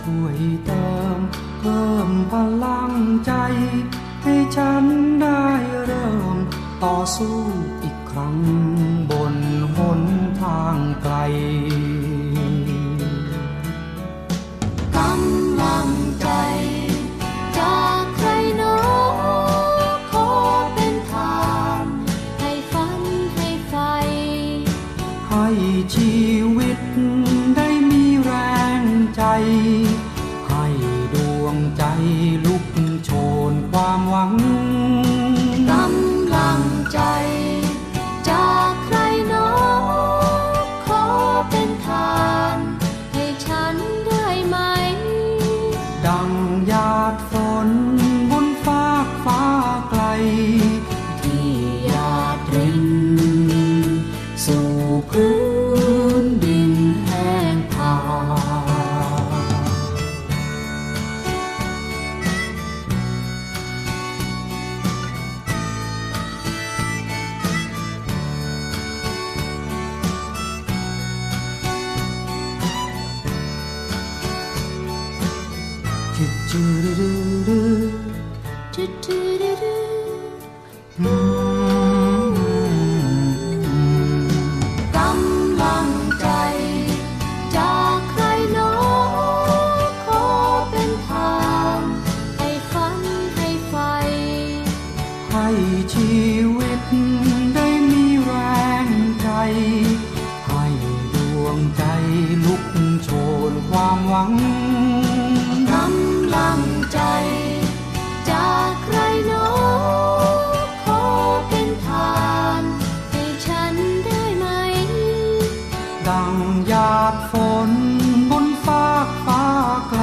ช่วยเติมเพิ่มพลังใจ ให้ฉันได้เริ่มต่อสู้อีกครั้งบนหนทางไกลกำลังใจจากใครหนอขอเป็นทางให้ฝันให้ไฟให้ชีวิต ลุกโชนความหวังกำลังใจ จากใครหนอขอเป็นทาน ให้ฉันได้ไหม ดังหยาดฝนบนฟากฟ้าไกล ที่หยาดริน สู่พื้น ใจจากใครหนอขอเป็นทางให้ฝันให้ไฟให้ชีวิตได้มีแรงใจให้ดวงใจ ลุกโชนความหวังกำลังใจ จากใครโนอขอเป็นทานให้ฉันได้ไหม ดังหยาดฝนบนฟากฟ้าไกล